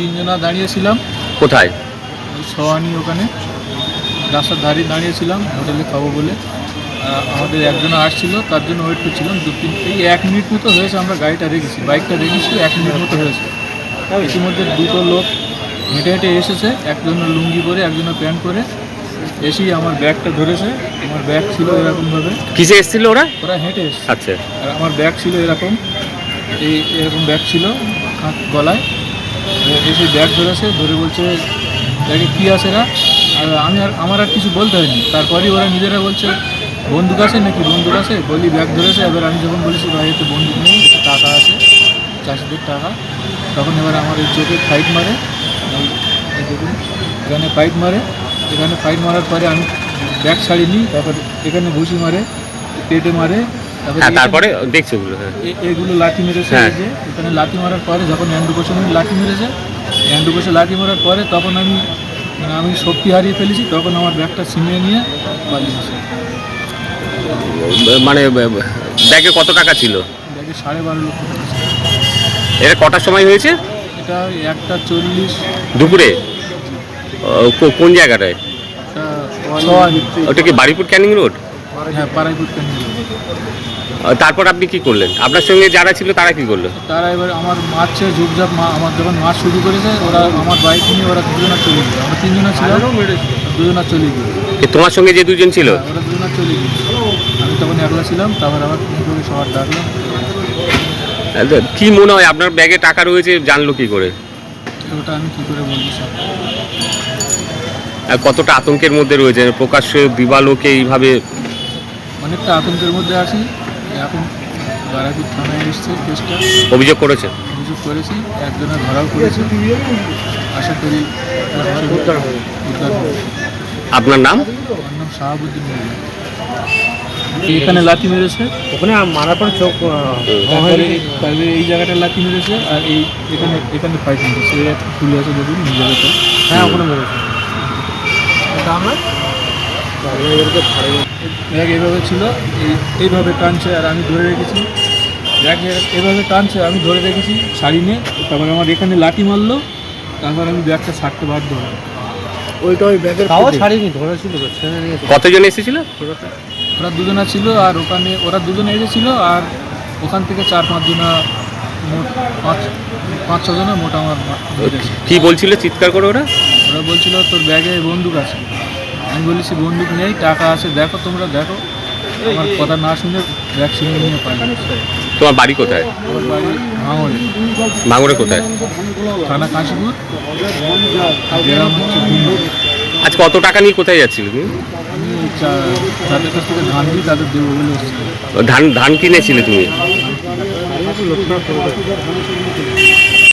আমরা দাঁড়িয়েছিলাম। কোথায়? সোয়ানি ওখানে। রাস্তার ধারে দাঁড়িয়েছিলাম হোটেলে খাব বলে। আমাদের একজন আসছিল তার জন্য ওয়েট করছিলাম দু তিন এই এক মিনিট মতো হয়েছে আমরা গাড়িটা রেখেছি বাইকটা রেখেছি এক মিনিট মতো হয়েছে। ইতিমধ্যে দুটো লোক হেঁটে হেঁটে এসেছে একজনের লুঙ্গি পরে একজনের প্যান্ট পরে। এসেই আমার ব্যাগটা ধরেছে আমার ব্যাগ ছিল এরকমভাবে। কিসে এসেছিল ওরা? ওরা হেঁটে এসছে। আচ্ছা। আর আমার ব্যাগ ছিল এরকম এই এরকম ব্যাগ ছিল হাত গলায়। এসে ব্যাগ ধরেছে, ধরে বলছে, ব্যাগে কী আছে না? আর আমি আর, আমার আর কিছু বলতে হয়নি। তারপরেই ওরা নিজেরা বলছে, বন্দুক আছে নাকি? বন্দুক আছে? বলি, ব্যাগ ধরেছে। এবার আমি যখন বলেছি, ভাই, এতে বন্দুক নেই টাকা আছে, চাষিদের টাকা। তখন এবার আমার এই চোখে ফাইট মারে। দেখুন, এখানে ফাইট মারে। এখানে ফাইট মারার পরে আমি ব্যাগ ছাড়িনি, তারপর এখানে ঘুষি মারে, পেটে মারে। হ্যাঁ তারপরে দেখছি ওগুলো হ্যাঁ। এগুলো লাঠি মেরেছে হ্যাঁ। যে এখানে লাঠি মারার পরে যখন হ্যান্ডু কোষে লাঠি মেরেছে হ্যান্ডু কোষে লাঠি মারার পরে তখন আমি মানে আমি শক্তি হারিয়ে ফেলেছি তখন আমার ব্যাগটা ছিনিয়ে নিয়ে পালিয়েছে মানে ব্যাগে কত টাকা ছিল? ব্যাগে সাড়ে বারো লক্ষ টাকা ছিল। এটা কটার সময় হয়েছে? এটা একটা চল্লিশ। দুপুরে? কোন জায়গাটায়? ওটা কি বাড়িপুর ক্যানিং রোড? হ্যাঁ পাড়াইপুর কেন্দ্র আহ, তারপর আপনি কি করলেন? আপনার সঙ্গে যারা ছিল তারা কি করল? তারা এবার আমার মারছে ঝুপঝাপ মা আমার যখন মাছ শুরু করেছে ওরা আমার বাইক নিয়ে ওরা দুজনা চলে গেল। আমরা তিনজনা ছিলাম দুজনা চলে গেল। তোমার সঙ্গে যে দুজন ছিল? হ্যাঁ, ওরা দুজনা চলে গেল। আমি তখন একলা ছিলাম তারপর করে সবার ডাকলাম কি মনে হয় আপনার ব্যাগে টাকা রয়েছে জানলো কি করে? ওটা আমি কী করে বলব স্যার? আর কতটা আতঙ্কের মধ্যে রয়েছে? প্রকাশ্যে দিবালোকে এইভাবে অনেকটা আতঙ্কের মধ্যে আছি। এখন বারাকুর থানায় এসছে কেসটা। অভিযোগ করেছে? অভিযোগ করেছি একজনের ধরাও করেছে আশা করি উদ্ধার হবে। উদ্ধার হবে। আপনার নাম? আমার নাম শাহাবুদ্দিন মোল্লা। এখানে লাথি মেরেছে? ওখানে মারার পর চোখ তারপরে এই জায়গাটা লাথি মেরেছে আর এই এখানে এখানে ফাইট মেরেছে এই একটা ফুলে আছে দেখুন এই জায়গাটা হ্যাঁ ওখানে মেরেছে। আমার? ব্যাগ এইভাবে ছিল এই এইভাবে টানছে আর আমি ধরে রেখেছি। ব্যাগ এভাবে টানছে আমি ধরে রেখেছি শাড়ি নিয়ে তারপরে আমার এখানে লাঠি মারলো তারপর আমি ব্যাগটা ছাড়তে বাধ্য হলাম। ওইটা ওই ব্যাগের তাও ছাড়িনি কতজন এসেছিল? ওরা দুজনা ছিল আর ওখানে ওরা দুজনে এসেছিল আর ওখান থেকে চার পাঁচ জনা মোট পাঁচ পাঁচ ছজনা মোট আমার ধরেছে কি বলছিল চিৎকার করে ওরা? ওরা বলছিল তোর ব্যাগে বন্দুক আছে। আমি বলেছি বন্দুক নেই টাকা আছে দেখো তোমরা দেখো। আমার কথা না শুনে ভ্যাকসিন নিয়ে পাই তোমার বাড়ি কোথায়? আমার বাড়ি ভাঙড়ে। ভাঙড়ে কোথায়? থানা কাশীপুর। গ্রাম হচ্ছে ভুমুর। আজ কত টাকা নিয়ে কোথায় যাচ্ছিল তুমি? আমি চা- যাদের কাছ থেকে ধান দিই তাদের দেবো বলে এসেছি। ধান ধান কিনেছিলে তুমি?